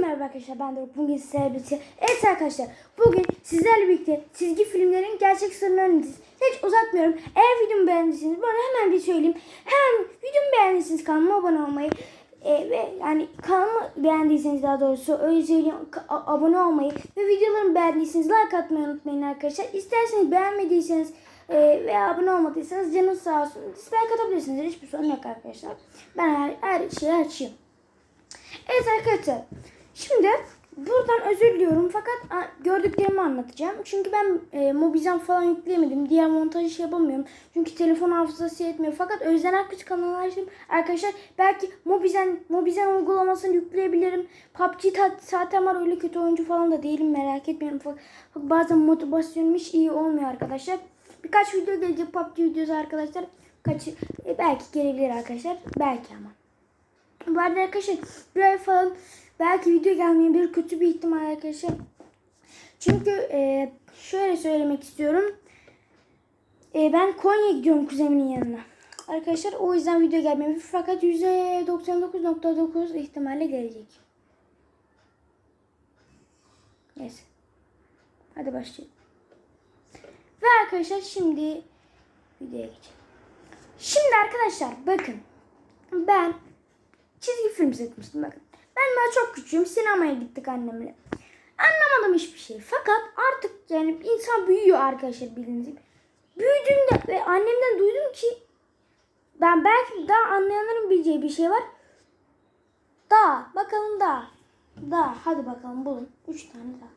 merhaba arkadaşlar ben de bugün sizlerle birlikte. Evet arkadaşlar bugün sizlerle birlikte çizgi filmlerin gerçek sırrını öğreneceğiz. Hiç uzatmıyorum. Eğer videomu beğendiyseniz bana hemen bir söyleyeyim. Hemen videomu beğendiyseniz kanalıma abone olmayı e, ve yani kanalımı beğendiyseniz daha doğrusu öyle söyleyeyim abone olmayı ve videolarımı beğendiyseniz like atmayı unutmayın arkadaşlar. İsterseniz beğenmediyseniz e, veya abone olmadıysanız canınız sağ olsun. Dislike atabilirsiniz. Hiçbir sorun yok arkadaşlar. Ben her, her şeyi açayım. Evet arkadaşlar. Şimdi buradan özür diliyorum fakat gördüklerimi anlatacağım. Çünkü ben e, Mobizen falan yükleyemedim. Diğer montajı şey yapamıyorum. Çünkü telefon hafızası yetmiyor. Fakat Özden Akgüz kanalını açtım. Arkadaşlar belki Mobizen, Mobizen uygulamasını yükleyebilirim. PUBG zaten var öyle kötü oyuncu falan da değilim merak etmeyin. Fakat bazen motivasyonum hiç iyi olmuyor arkadaşlar. Birkaç video gelecek PUBG videosu arkadaşlar. Kaç, e, belki gelebilir arkadaşlar. Belki ama. Bu arada arkadaşlar bir ay falan belki video gelmeyebilir. Kötü bir ihtimal arkadaşlar. Çünkü e, şöyle söylemek istiyorum. E, ben Konya'ya gidiyorum kuzenimin yanına. Arkadaşlar o yüzden video gelmeyebilir. Fakat %99.9 ihtimalle gelecek. Neyse. Hadi başlayalım. Ve arkadaşlar şimdi videoya geçelim. Şimdi arkadaşlar bakın. Ben çizgi film izletmiştim bakın. Ben daha çok küçüğüm. Sinemaya gittik annemle. Anlamadım hiçbir şey. Fakat artık yani insan büyüyor arkadaşlar bildiğiniz gibi. Büyüdüğümde ve annemden duydum ki ben belki daha anlayanların bileceği bir şey var. Daha bakalım daha. Daha hadi bakalım bulun. Üç tane daha.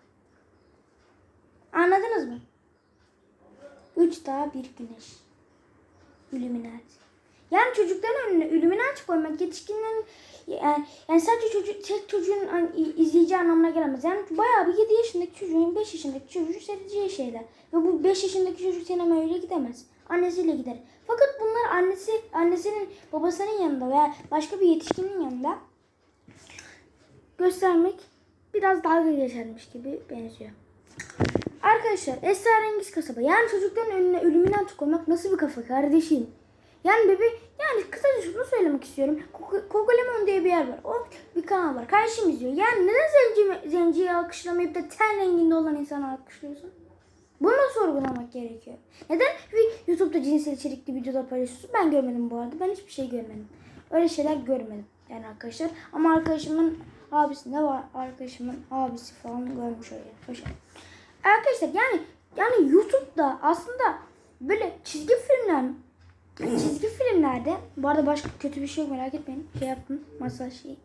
Anladınız mı? Üç daha bir güneş. Illuminati. Yani çocukların önüne Illuminati koymak yetişkinlerin yani, yani sadece çocuk tek çocuğun hani, i- izleyeceği anlamına gelemez. Yani bayağı bir 7 yaşındaki çocuğun 5 yaşındaki çocuğun seyredeceği şeyler. Ve bu 5 yaşındaki çocuk sinemaya öyle gidemez. Annesiyle gider. Fakat bunlar annesi annesinin babasının yanında veya başka bir yetişkinin yanında göstermek biraz dalga geçermiş gibi benziyor. Arkadaşlar esrarengiz kasaba. Yani çocukların önüne Illuminati koymak nasıl bir kafa kardeşim? Yani bebe yani kısaca şunu söylemek istiyorum. Koko- Kokolemon diye bir yer var. O bir kanal var. Kardeşim izliyor. Yani neden zenci, zenciyi alkışlamayıp da ten renginde olan insanı alkışlıyorsun? Bunu sorgulamak gerekiyor. Neden bir YouTube'da cinsel içerikli videolar paylaşıyorsun? Ben görmedim bu arada. Ben hiçbir şey görmedim. Öyle şeyler görmedim. Yani arkadaşlar. Ama arkadaşımın abisinde var. Arkadaşımın abisi falan görmüş öyle. Şey. Arkadaşlar yani yani YouTube'da aslında böyle çizgi filmler çizgi filmlerde bu arada başka kötü bir şey yok merak etmeyin. Şey yaptım masaj şeyi.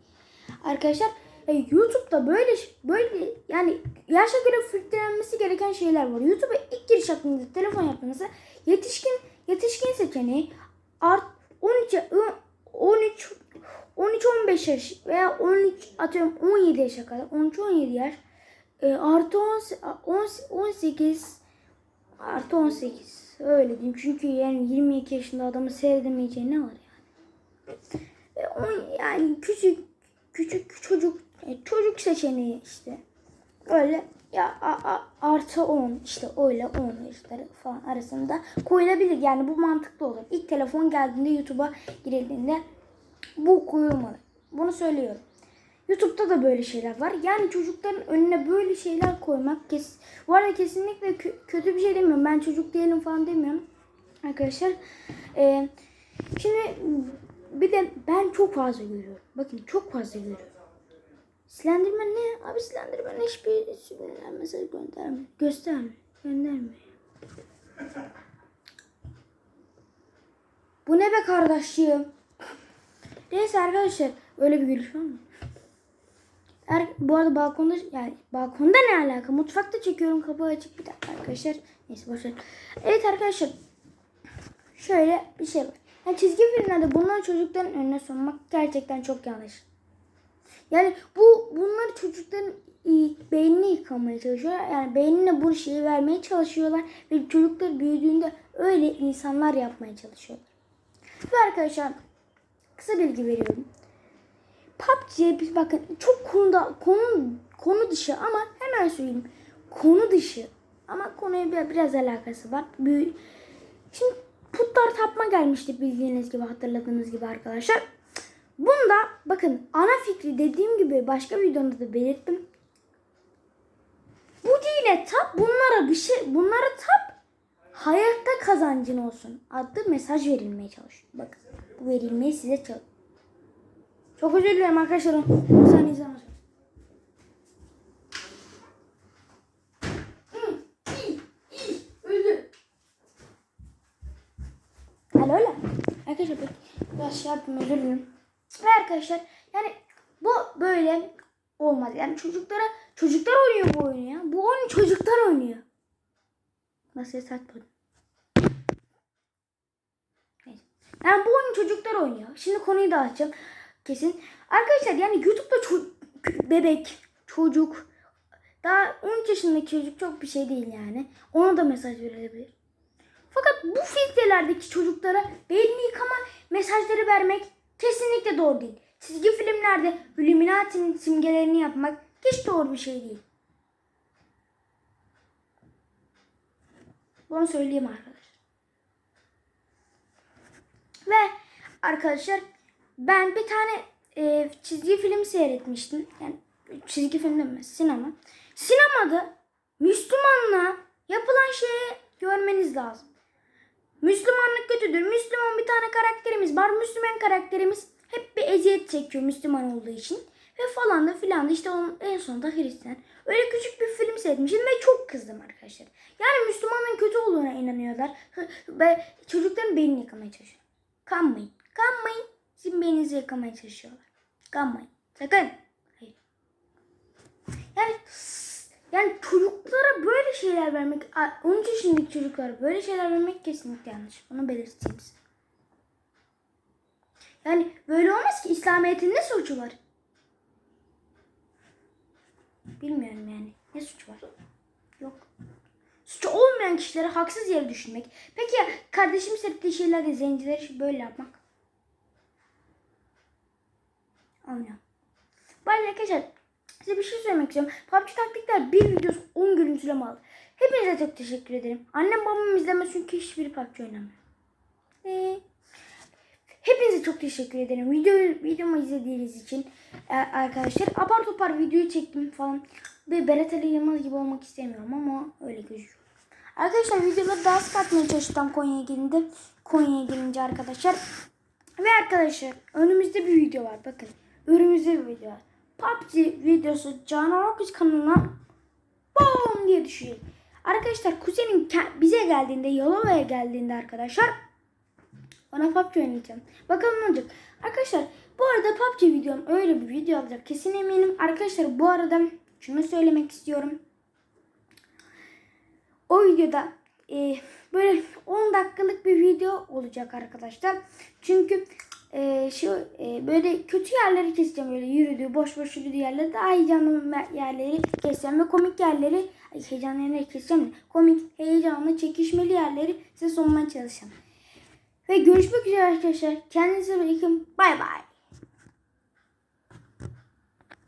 Arkadaşlar e, YouTube'da böyle böyle yani yaşa göre filtrelenmesi gereken şeyler var. YouTube'a ilk giriş yaptığınızda telefon yaptığınızda yetişkin yetişkin seçeneği art 13 13 13 15 yaş veya 13 atıyorum 17 yaşa kadar 13 17 yaş e, artı 10, 18 artı 18 öyle diyeyim. Çünkü yani 22 yaşında adamı seyredemeyeceği ne var yani? E, on, yani küçük küçük çocuk e, çocuk seçeneği işte. Öyle ya a, a, artı 10 işte öyle 10 yaşları falan arasında koyulabilir. Yani bu mantıklı olur. İlk telefon geldiğinde YouTube'a girildiğinde bu koyulmalı. Bunu söylüyorum YouTube'da da böyle şeyler var. Yani çocukların önüne böyle şeyler koymak kes bu arada kesinlikle kö- kötü bir şey demiyorum. Ben çocuk değilim falan demiyorum. Arkadaşlar Ee, şimdi bir de ben çok fazla görüyorum. Bakın çok fazla görüyorum. Slenderman ne? Abi Slenderman hiçbir subliminal mesaj gönderme. Gösterme. Gönderme. Bu ne be kardeşim? Neyse arkadaşlar öyle bir gülüş var mı? Er, bu arada balkonda yani balkonda ne alaka? Mutfakta çekiyorum kapı açık bir dakika arkadaşlar. Neyse boşver. Evet arkadaşlar. Şöyle bir şey var. Yani çizgi filmlerde bunlar çocukların önüne sunmak gerçekten çok yanlış. Yani bu bunlar çocukların beynini yıkamaya çalışıyorlar. Yani beynine bu şeyi vermeye çalışıyorlar. Ve çocuklar büyüdüğünde öyle insanlar yapmaya çalışıyorlar. Ve arkadaşlar kısa bilgi veriyorum. PUBG'ye bir bakın çok konuda konu konu dışı ama hemen söyleyeyim. Konu dışı ama konuya bir- biraz alakası var. Bir, şimdi putlar tapma gelmişti bildiğiniz gibi hatırladığınız gibi arkadaşlar. Bunda bakın ana fikri dediğim gibi başka videomda da belirttim. Bu dine tap bunlara bir şey bunlara tap hayatta kazancın olsun adlı mesaj verilmeye çalışıyor. Bakın bu verilmeyi size çalış. Çok özür dilerim arkadaşlar. Bir saniye izlemez. Alo öyle. Arkadaşlar biraz şey yaptım özür dilerim. Ve arkadaşlar yani bu böyle olmaz. Yani çocuklara çocuklar oynuyor bu oyunu ya. Bu oyunu çocuklar oynuyor. Masaya satmadım. Yani bu oyunu çocuklar oynuyor. Şimdi konuyu dağıtacağım. Kesin. Arkadaşlar yani YouTube'da ço- bebek, çocuk, daha 13 yaşındaki çocuk çok bir şey değil yani. Ona da mesaj verilebilir. Fakat bu filtrelerdeki çocuklara beynini yıkama mesajları vermek kesinlikle doğru değil. Çizgi filmlerde Illuminati'nin simgelerini yapmak hiç doğru bir şey değil. Bunu söyleyeyim arkadaşlar. Ve arkadaşlar ben bir tane e, çizgi film seyretmiştim. Yani çizgi film demez sinema. Sinemada Müslümanla yapılan şeyi görmeniz lazım. Müslümanlık kötüdür. Müslüman bir tane karakterimiz var. Müslüman karakterimiz hep bir eziyet çekiyor Müslüman olduğu için. Ve falan da filan da işte onun en sonunda Hristiyan. Öyle küçük bir film seyretmişim ve çok kızdım arkadaşlar. Yani Müslümanın kötü olduğuna inanıyorlar. Ve çocukların beynini yıkamaya çalışıyor. Kanmayın. Kanmayın. Sizin beyninizi yıkamaya çalışıyorlar. Kanmayın. Sakın. Hayır. Yani yani çocuklara böyle şeyler vermek, 13 yaşındaki çocuklara böyle şeyler vermek kesinlikle yanlış. Onu belirteyim size. Yani böyle olmaz ki İslamiyet'in ne suçu var? Bilmiyorum yani. Ne suç var? Yok. Suçu olmayan kişilere haksız yere düşünmek. Peki kardeşim seyrettiği şeylerde zencileri böyle yapmak? Bu arada arkadaşlar size bir şey söylemek istiyorum. PUBG taktikler bir videosu 10 görüntüleme aldı. Hepinize çok teşekkür ederim. Annem babam izlemez çünkü hiçbiri PUBG oynamıyor. Ee, hepinize çok teşekkür ederim. Video, videomu izlediğiniz için Ee, arkadaşlar. Apar topar videoyu çektim falan. Ve Berat Ali Yılmaz gibi olmak istemiyorum ama öyle gözüküyor. Arkadaşlar videoları daha sık atmaya çalıştım Konya'ya gelince. Konya'ya gelince arkadaşlar. Ve arkadaşlar önümüzde bir video var. Bakın önümüzde bir video. PUBG videosu Canan Okuz kanalına bom diye düşüyor. Arkadaşlar kuzenim bize geldiğinde Yalova'ya geldiğinde arkadaşlar bana PUBG oynayacağım. Bakalım ne olacak. Arkadaşlar bu arada PUBG videom öyle bir video olacak. Kesin eminim. Arkadaşlar bu arada şunu söylemek istiyorum. O videoda e, böyle 10 dakikalık bir video olacak arkadaşlar. Çünkü e, şu e, böyle kötü yerleri keseceğim böyle yürüdüğü boş boş yürüdüğü yerleri daha heyecanlı yerleri keseceğim ve komik yerleri heyecanlı yerleri keseceğim komik heyecanlı çekişmeli yerleri size sunmaya çalışacağım. Ve görüşmek üzere arkadaşlar. Kendinize bakın. Bay bay.